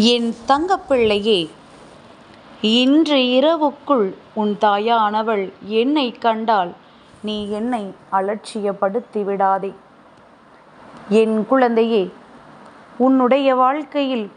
என் தங்கப்பிள்ளையே இன்று இரவுக்குள் உன் தாயானவள் என்னை கண்டால் நீ என்னை அலட்சியப்படுத்தி விடாதே என் குழந்தையே உன்னுடைய வாழ்க்கையில்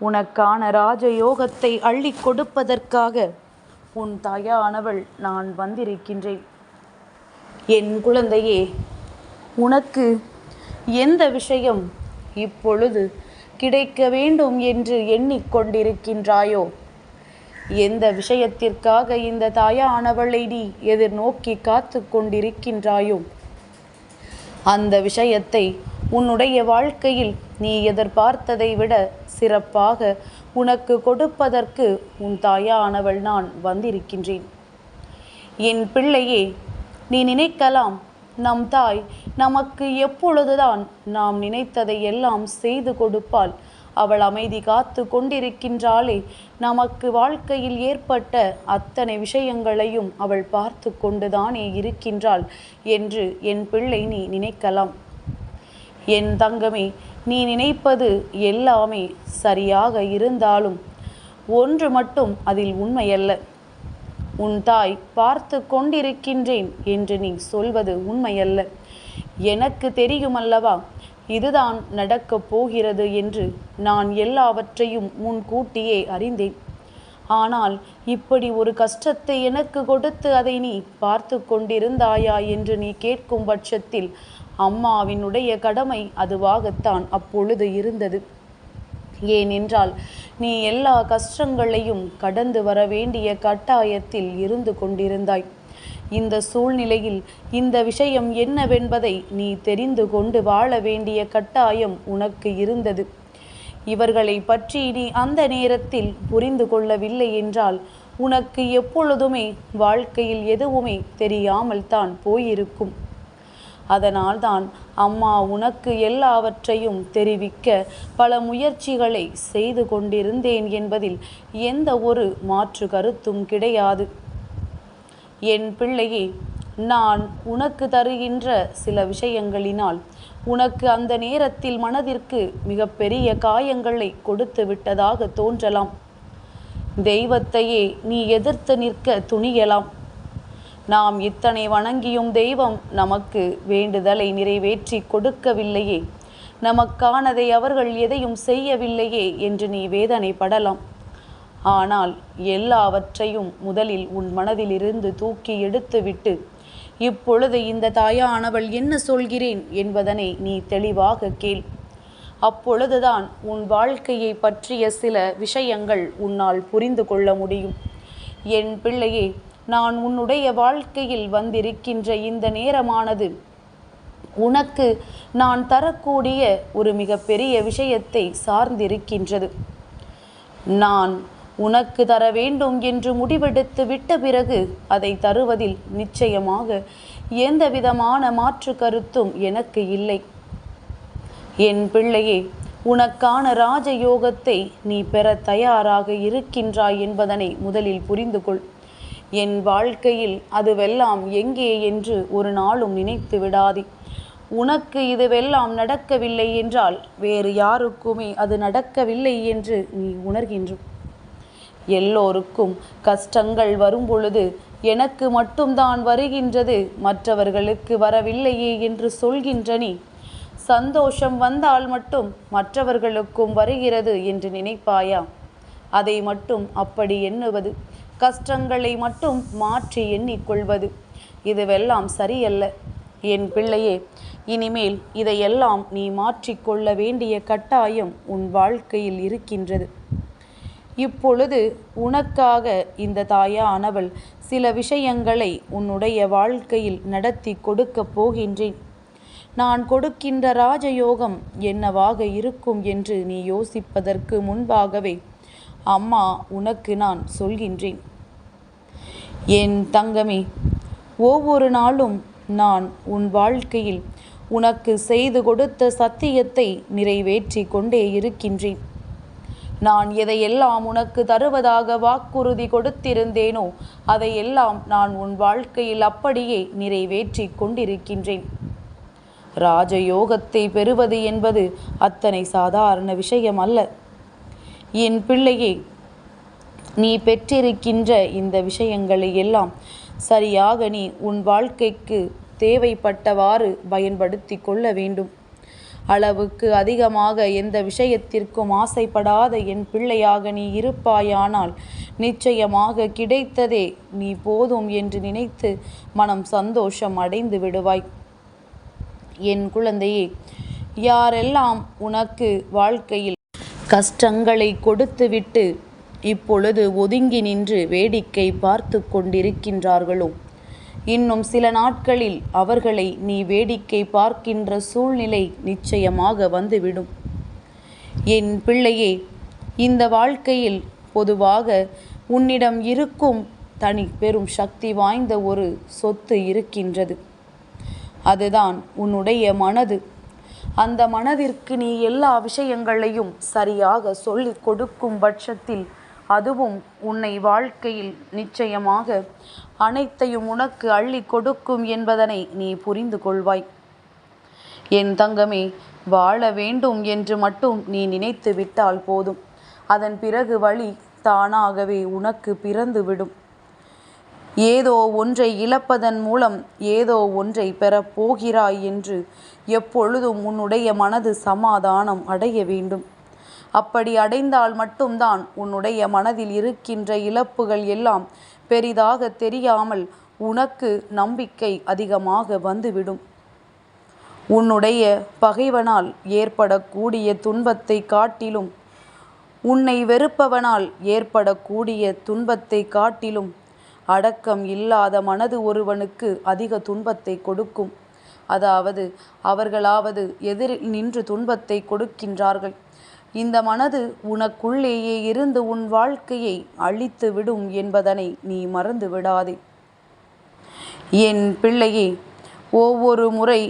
உனக்கான ராஜயோகத்தை அள்ளி கொடுப்பதற்காக உன் தாயானவள் நான் வந்திருக்கின்றேன். என் குழந்தையே உனக்கு எந்த விஷயம் இப்பொழுது கிடைக்க வேண்டும் என்று எண்ணிக்கொண்டிருக்கின்றாயோ? எந்த விஷயத்திற்காக இந்த தாயானவளை நீ எதிர்நோக்கி காத்து கொண்டிருக்கின்றாயோ? அந்த விஷயத்தை உன்னுடைய வாழ்க்கையில் நீ எதிர்பார்த்ததை விட சிறப்பாக உனக்கு கொடுப்பதற்கு உன் தாயானவள் நான் வந்திருக்கின்றேன். என் பிள்ளையே நீ நினைக்கலாம் நம் தாய் நமக்கு எப்பொழுதுதான் நாம் நினைத்ததை எல்லாம் செய்து கொடுப்பாள். அவள் அமைதி காத்து கொண்டிருக்கின்றாளே. நமக்கு வாழ்க்கையில் ஏற்பட்ட அத்தனை விஷயங்களையும் அவள் பார்த்து கொண்டுதானே இருக்கின்றாள் என்று என் பிள்ளை நீ நினைக்கலாம். என் தங்கமே நீ நினைப்பது எல்லாமே சரியாக இருந்தாலும் ஒன்று மட்டும் அதில் உண்மையல்ல. உன் தாய் பார்த்து கொண்டிருக்கின்றேன் என்று நீ சொல்வது உண்மையல்ல. எனக்கு தெரியுமல்லவா இதுதான் நடக்கப் போகிறது என்று நான் எல்லாவற்றையும் முன்கூட்டியே அறிந்தேன். ஆனால் இப்படி ஒரு கஷ்டத்தை எனக்கு கொடுத்து அதை நீ பார்த்து கொண்டிருந்தாயா என்று நீ கேட்கும் பட்சத்தில் அம்மாவினுடைய கடமை அதுவாகத்தான் அப்பொழுது இருந்தது. ஏனென்றால் நீ எல்லா கஷ்டங்களையும் கடந்து வர வேண்டிய கட்டாயத்தில் இருந்து கொண்டிருந்தாய். இந்த சூழ்நிலையில் இந்த விஷயம் என்னவென்பதை நீ தெரிந்து கொண்டு வாழ வேண்டிய கட்டாயம் உனக்கு இருந்தது. இவர்களை பற்றி நீ அந்த நேரத்தில் புரிந்து கொள்ளவில்லை என்றால் உனக்கு எப்பொழுதுமே வாழ்க்கையில் எதுவுமே தெரியாமல் தான் போயிருக்கும். அதனால்தான் அம்மா உனக்கு எல்லாவற்றையும் தெரிவிக்க பல முயற்சிகளை செய்து கொண்டிருந்தேன் என்பதில் எந்த ஒரு மாற்று கருத்தும் கிடையாது. என் பிள்ளையே நான் உனக்கு தருகின்ற சில விஷயங்களினால் உனக்கு அந்த நேரத்தில் மனதிற்கு மிகப்பெரிய காயங்களை கொடுத்து விட்டதாக தோன்றலாம். தெய்வத்தையே நீ எதிர்த்து நிற்க துணியலாம். நாம் இத்தனை வணங்கியும் தெய்வம் நமக்கு வேண்டுதலை நிறைவேற்றி கொடுக்கவில்லையே. நமக்கானதை அவர்கள் எதையும் செய்யவில்லையே என்று நீ வேதனைப்படலாம். ஆனால் எல்லாவற்றையும் முதலில் உன் மனதிலிருந்து தூக்கி எடுத்துவிட்டு இப்பொழுது இந்த தாயானவள் என்ன சொல்கிறேன் என்பதனை நீ தெளிவாக கேள். அப்பொழுதுதான் உன் வாழ்க்கையை பற்றிய சில விஷயங்கள் உன்னால் புரிந்து கொள்ள முடியும். என் பிள்ளையே நான் உன்னுடைய வாழ்க்கையில் வந்திருக்கின்ற இந்த நேரமானது உனக்கு நான் தரக்கூடிய ஒரு மிகப்பெரிய விஷயத்தை சார்ந்திருக்கின்றது. நான் உனக்கு தர வேண்டும் என்று முடிவெடுத்து விட்ட பிறகு அதை தருவதில் நிச்சயமாக எந்த விதமான மாற்று கருத்தும் எனக்கு இல்லை. என் பிள்ளையே உனக்கான ராஜயோகத்தை நீ பெற தயாராக இருக்கின்றாய் என்பதனை முதலில் புரிந்து கொள் என் வாழ்க்கையில் அதுவெல்லாம் எங்கே என்று ஒரு நாளும் நினைத்து விடாதே. உனக்கு இதுவெல்லாம் நடக்கவில்லை என்றால் வேறு யாருக்குமே அது நடக்கவில்லை என்று நீ உணர்கின்றோம் எல்லோருக்கும் கஷ்டங்கள் வரும் பொழுது எனக்கு மட்டும்தான் வருகின்றது மற்றவர்களுக்கு வரவில்லையே என்று சொல்கின்ற நீ. சந்தோஷம் வந்தால் மட்டும் மற்றவர்களுக்கும் வருகிறது என்று நினைப்பாயா? அதை மட்டும் அப்படி எண்ணுவது. கஷ்டங்களை மட்டும் மாற்றி எண்ணிக்கொள்வது. இதுவெல்லாம் சரியல்ல. என் பிள்ளையே இனிமேல் இதையெல்லாம் நீ மாற்றிக்கொள்ள வேண்டிய கட்டாயம் உன் வாழ்க்கையில் இருக்கின்றது. இப்பொழுது உனக்காக இந்த தாயானவள் சில விஷயங்களை உன்னுடைய வாழ்க்கையில் நடத்தி கொடுக்கப் போகின்றேன். நான் கொடுக்கின்ற ராஜயோகம் என்னவாக இருக்கும் என்று நீ யோசிப்பதற்கு முன்பாகவே அம்மா உனக்கு நான் சொல்கின்றேன். என் தங்கமே ஒவ்வொரு நாளும் நான் உன் வாழ்க்கையில் உனக்கு செய்து கொடுத்த சத்தியத்தை நிறைவேற்றி கொண்டே இருக்கின்றேன். நான் எதையெல்லாம் உனக்கு தருவதாக வாக்குறுதி கொடுத்திருந்தேனோ அதையெல்லாம் நான் உன் வாழ்க்கையில் அப்படியே நிறைவேற்றி கொண்டிருக்கின்றேன். ராஜயோகத்தை பெறுவது என்பது அத்தனை சாதாரண விஷயம் அல்ல என் பிள்ளையே நீ பெற்றிருக்கின்ற இந்த விஷயங்களை எல்லாம் சரியாக நீ உன் வாழ்க்கைக்கு தேவைப்பட்டவாறு பயன்படுத்தி கொள்ள வேண்டும். அளவுக்கு அதிகமாக எந்த விஷயத்திற்கும் ஆசைப்படாத என் பிள்ளையாக நீ இருப்பாயானால் நிச்சயமாக கிடைத்ததே நீ போதும் என்று நினைத்து மனம் சந்தோஷம் அடைந்து விடுவாய். என் குழந்தையே யாரெல்லாம் உனக்கு வாழ்க்கையில் கஷ்டங்களை கொடுத்துவிட்டு இப்பொழுது ஒதுங்கி நின்று வேடிக்கை பார்த்து கொண்டிருக்கின்றார்களோ? இன்னும் சில நாட்களில் அவர்களை நீ வேடிக்கை பார்க்கின்ற சூழ்நிலை நிச்சயமாக வந்துவிடும். என் பிள்ளையே இந்த வாழ்க்கையில் பொதுவாக உன்னிடம் இருக்கும் தனி பெரும் சக்தி வாய்ந்த ஒரு சொத்து இருக்கின்றது. அதுதான் உன்னுடைய மனது. அந்த மனதிற்கு நீ எல்லா விஷயங்களையும் சரியாக சொல்லிக் கொடுக்கும் பட்சத்தில் அதுவும் உன்னை வாழ்க்கையில் நிச்சயமாக அனைத்தையும் உனக்கு அள்ளி கொடுக்கும் என்பதனை நீ புரிந்து கொள்வாய். என் தங்கமே வாழ வேண்டும் என்று மட்டும் நீ நினைத்து விட்டால் போதும். அதன் பிறகு வழி தானாகவே உனக்கு பிறந்துவிடும். ஏதோ ஒன்றை இழப்பதன் மூலம் ஏதோ ஒன்றை பெறப் போகிறாய் என்று எப்பொழுதும் உன்னுடைய மனது சமாதானம் அடைய வேண்டும். அப்படி அடைந்தால் மட்டும்தான் உன்னுடைய மனதில் இருக்கின்ற இழப்புகள் எல்லாம் பெரிதாக தெரியாமல் உனக்கு நம்பிக்கை அதிகமாக வந்துவிடும். உன்னுடைய பகைவனால் ஏற்படக்கூடிய துன்பத்தை காட்டிலும் உன்னை வெறுப்பவனால் ஏற்படக்கூடிய துன்பத்தை காட்டிலும் அடக்கம் இல்லாத மனது ஒருவனுக்கு அதிக துன்பத்தை கொடுக்கும். அதாவது அவர்களாவது எதிரில் நின்று துன்பத்தை கொடுக்கின்றார்கள். இந்த மனது உனக்குள்ளேயே இருந்து உன் வாழ்க்கையை அழித்து விடும் என்பதனை நீ மறந்து விடாதே என் பிள்ளையே ஒவ்வொரு முறை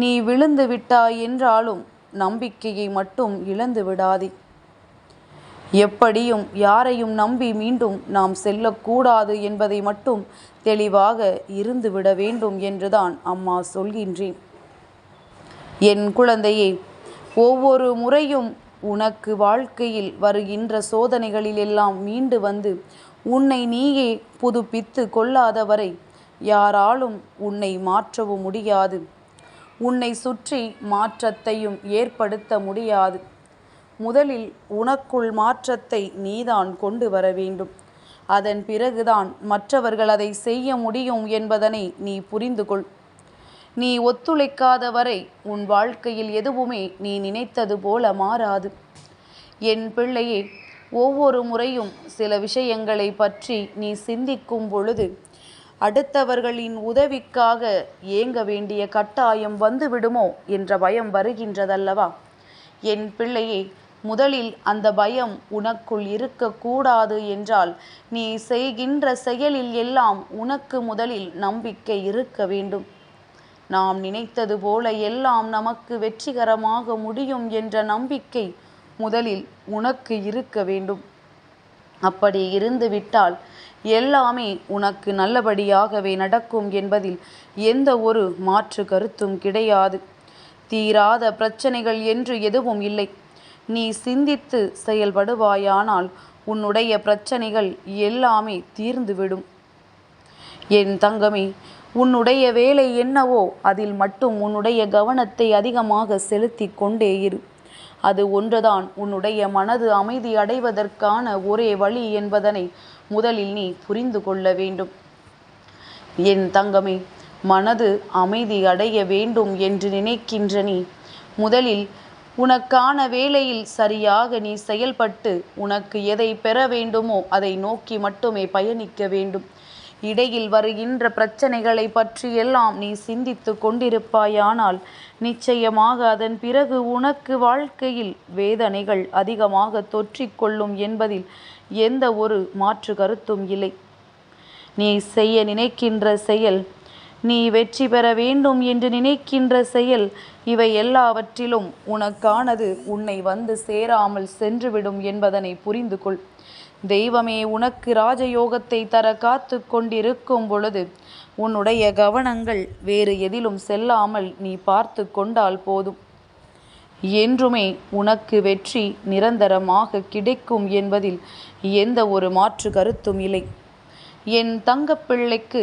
நீ விழுந்து விட்டாய் என்றாலும் நம்பிக்கையை மட்டும் இழந்து விடாதே எப்படியும் யாரையும் நம்பி மீண்டும் நாம் செல்லக்கூடாது என்பதை மட்டும் தெளிவாக இருந்துவிட வேண்டும் என்றுதான் அம்மா சொல்கின்றேன். என் குழந்தையே ஒவ்வொரு முறையும் உனக்கு வாழ்க்கையில் வருகின்ற சோதனைகளிலெல்லாம் மீண்டு வந்து உன்னை நீயே புதுப்பித்து கொள்ளாதவரை யாராலும் உன்னை மாற்றவும் முடியாது. உன்னை சுற்றி மாற்றத்தையும் ஏற்படுத்த முடியாது. முதலில் உனக்குள் மாற்றத்தை நீதான் கொண்டு வர வேண்டும். அதன் பிறகுதான் மற்றவர்கள் அதை செய்ய முடியும் என்பதனை நீ புரிந்து கொள் நீ ஒத்துழைக்காத வரை உன் வாழ்க்கையில் எதுவுமே நீ நினைத்தது போல மாறாது. என் பிள்ளையே ஒவ்வொரு முறையும் சில விஷயங்களை பற்றி நீ சிந்திக்கும் பொழுது அடுத்தவர்களின் உதவிக்காக ஏங்க வேண்டிய கட்டாயம் வந்துவிடுமோ என்ற பயம் வருகின்றதல்லவா? என் பிள்ளையே முதலில் அந்த பயம் உனக்குள் இருக்கக்கூடாது என்றால் நீ செய்கின்ற செயலில் எல்லாம் உனக்கு முதலில் நம்பிக்கை இருக்க வேண்டும். நாம் நினைத்தது போல எல்லாம் நமக்கு வெற்றிகரமாக முடியும் என்ற நம்பிக்கை முதலில் உனக்கு இருக்க வேண்டும். அப்படி இருந்துவிட்டால் எல்லாமே உனக்கு நல்லபடியாகவே நடக்கும் என்பதில் எந்த ஒரு மாற்று கருத்தும் கிடையாது. தீராத பிரச்சனைகள் என்று எதுவும் இல்லை. நீ சிந்தித்து செயல்படுவாயானால் உன்னுடைய பிரச்சனைகள் எல்லாமே தீர்ந்துவிடும். என் தங்கமே உன்னுடைய வேலை என்னவோ அதில் மட்டும் உன்னுடைய கவனத்தை அதிகமாக செலுத்தி கொண்டே இரு. அது ஒன்றுதான் உன்னுடைய மனது அமைதி அடைவதற்கான ஒரே வழி என்பதனை முதலில் நீ புரிந்து கொள்ள வேண்டும். என் தங்கமே மனது அமைதி அடைய வேண்டும் என்று நினைக்கின்ற நீ முதலில் உனக்கான வேலையில் சரியாக நீ செயல்பட்டு உனக்கு எதை பெற வேண்டுமோ அதை நோக்கி மட்டுமே பயணிக்க வேண்டும். இடையில் வருகின்ற பிரச்சனைகளை பற்றியெல்லாம் நீ சிந்தித்து கொண்டிருப்பாயானால் நிச்சயமாக அதன் பிறகு உனக்கு வாழ்க்கையில் வேதனைகள் அதிகமாக தொற்றிக்கொள்ளும் என்பதில் எந்த ஒரு மாற்று கருத்தும் இல்லை. நீ செய்ய நினைக்கின்ற செயல் நீ வெற்றி பெற வேண்டும் என்று நினைக்கின்ற செயல் இவை எல்லாவற்றிலும் உனக்கானது உன்னை வந்து சேராமல் சென்றுவிடும் என்பதனை புரிந்து கொள் தெய்வமே உனக்கு ராஜயோகத்தை தர காத்து கொண்டிருக்கும் பொழுது உன்னுடைய கவனங்கள் வேறு எதிலும் செல்லாமல் நீ பார்த்து கொண்டால் போதும். என்றுமே உனக்கு வெற்றி நிரந்தரமாக கிடைக்கும் என்பதில் எந்த ஒரு மாற்று கருத்தும் இல்லை. என் தங்கப்பிள்ளைக்கு